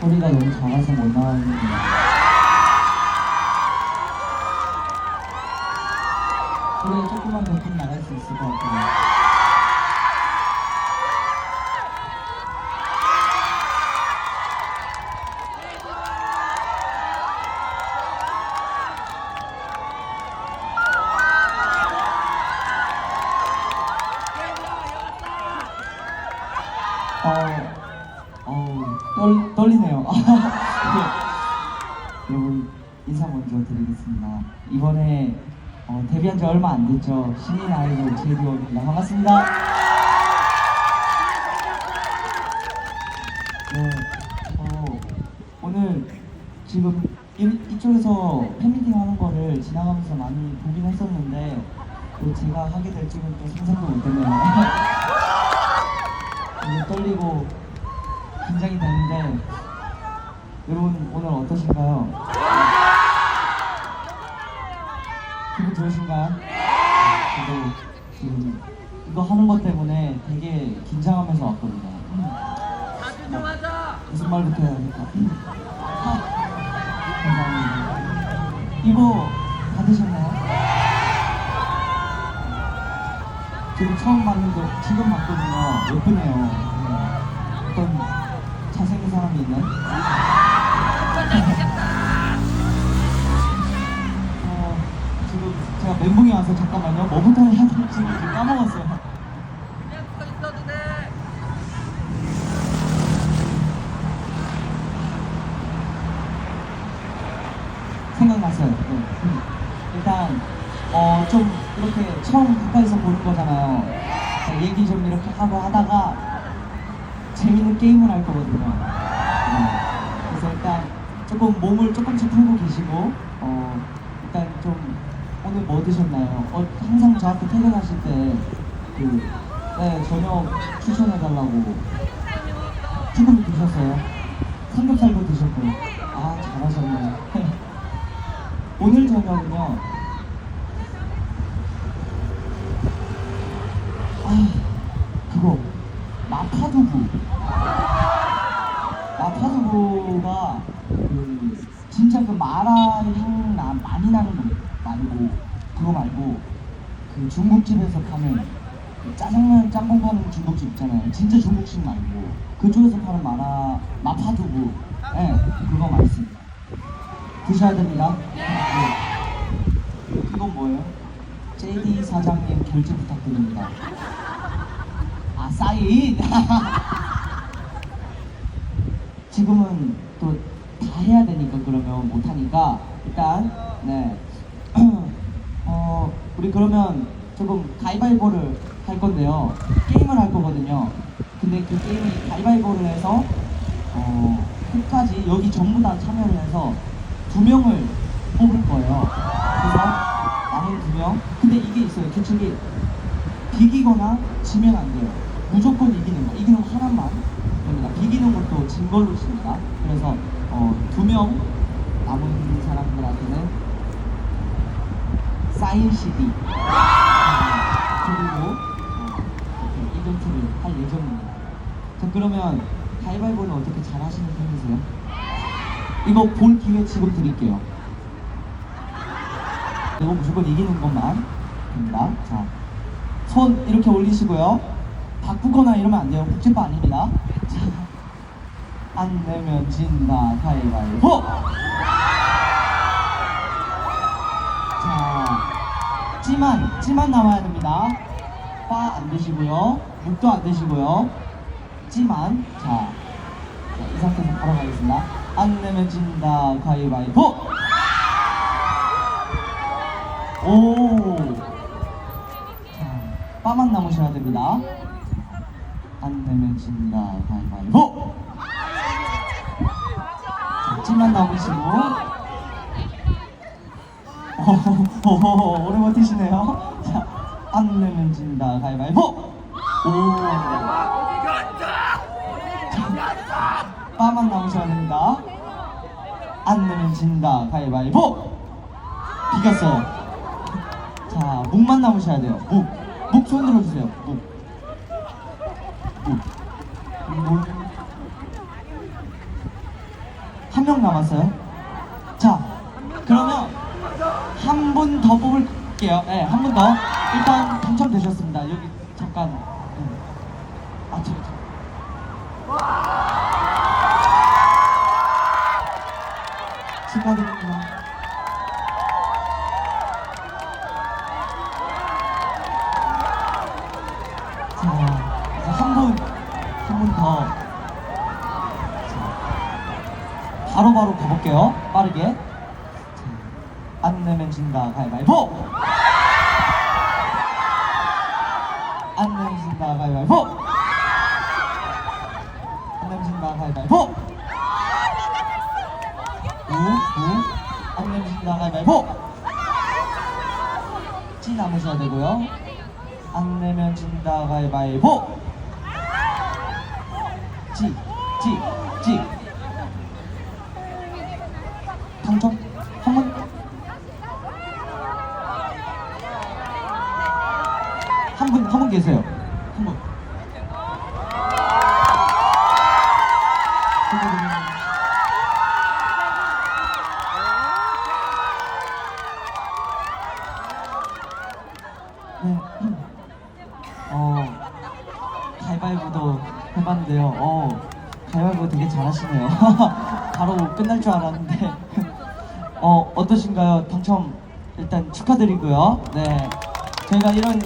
소리가 너무 작아서 못 나가는데. 소리 조금만 더큰 나갈 수 있을 것 같아요. 어, 어, 떨, 떨리네요. 네. 여러분, 인사 먼저 드리겠습니다. 이번에 어, 데뷔한 지 얼마 안 됐죠. 신인 아이돌 제디오입니다. 반갑습니다. 네, 어, 오늘 지금 이, 이쪽에서 팬미팅 하는 거를 지나가면서 많이 보긴 했었는데 또 제가 하게 될 줄은 또 상상도 못했네요. 이제 떨리고 긴장이 되는데 여러분 오늘 어떠신가요? 기분 좋으신가요? 저도 지금 이거 하는 것 때문에 되게 긴장하면서 왔거든요. 무슨 말부터 해야 될까? 아, 감사합니다. 이거 받으셨나요? 지금 처음 봤는데 지금 봤거든요. 예쁘네요. 네. 어떤 잘생긴 사람이 있네. 어, 지금 제가 멘붕이 와서 잠깐만요. 뭐부터 해야 될지 지금 까먹었어요. 생각났어요. 네. 음. 일단 어, 좀 이렇게 처음 가까이서 보는 거잖아요. 자, 얘기 좀 이렇게 하고 하다가 재밌는 게임을 할 거거든요. 네. 그래서 일단 조금 몸을 조금씩 풀고 계시고 어, 일단 좀 오늘 뭐 드셨나요? 어, 항상 저한테 퇴근하실 때그 네, 저녁 추천해달라고 지금 드셨어요? 삼겹살도 드셨고 아 잘하셨네요. 오늘 저녁은요. 아, 그거 마파두부. 마파두부가 그 진짜 그 마라 향 나, 많이 나는 거 말고 그거 말고 그 중국집에서 파는 그 짜장면 짬뽕 파는 중국집 있잖아요. 진짜 중국식 말고 그쪽에서 파는 마라 마파두부. 예, 네, 그거 맛있습니다. 드셔야 됩니다. 네. 이건 뭐예요? JD 사장님 결제 부탁드립니다. 아 사인. 지금은 또 다 해야 되니까 그러면 못 하니까 일단 네. 어 우리 그러면 조금 가위바위보를 할 건데요. 게임을 할 거거든요. 근데 그 게임이 가위바위보를 해서 어 끝까지 여기 전부 다 참여를 해서 두 명을 뽑을 거예요. 그래서 남은 두 명. 근데 이게 있어요. 규칙이 비기거나 지면 안 돼요. 무조건 이기는 거. 이기는 거 하나만 됩니다. 비기는 것도 진 걸로 칩니다. 그래서 어, 두명 남은 사람들한테는 사인 CD 그리고 어, 이벤트를 할 예정입니다. 자 그러면 가위바위보는 어떻게 잘 하시는 편이세요? 이거 볼 기회 지금 드릴게요. 이거 무조건 이기는 것만 됩니다. 자, 손 이렇게 올리시고요. 바꾸거나 이러면 안 돼요. 복제바 아닙니다. 자, 안 내면 진다 가위바위보. 자, 찌만 찌만 남아야 됩니다. 빠 안 되시고요. 묵도 안 되시고요. 찌만 자, 자, 이 상태에서 바로 가겠습니다. 안 내면 진다 가위바위보. 오. 자, 빠만 남으셔야 됩니다. 안 내면 진다 가위바위보. 자, 찌만 남으시고. 오, 오래 버티시네요. 자, 안 내면 진다 가위바위보. 오. 자, 빠만 남으셔야 됩니다. 안 내면 진다 가위바위보. 비겼어요. 자, 묵만 남으셔야 돼요. 묵. 묵손 들어주세요. 묵. 묵. 묵. 한 명 남았어요. 자, 그러면 한 분 더 뽑을게요. 네, 한 분 더. 일단 당첨되셨습니다. 여기 잠깐. 네. 아, 저기, 저기. 축하드립니다. 자, 이제 한 분, 한 분 더. 자, 바로바로 가볼게요. 빠르게. 자, 안 내면 진다. 가위바위보! 안 내면 진다. 가위바위보! 안 내면 진다. 가위바위보! 우, 우. 안 내면 진다. 가위바위보! 찌 남으셔야 되고요. 안 내면 진다 가위바위보 찌, 찌, 찌 당첨 한분한 분, 한 분 계세요. 한 분. 네. 어, 가위바위보도 해봤는데요. 어, 가위바위보 되게 잘하시네요. 바로 끝날 줄 알았는데. 어, 어떠신가요? 당첨 일단 축하드리고요. 네. 저희가 이런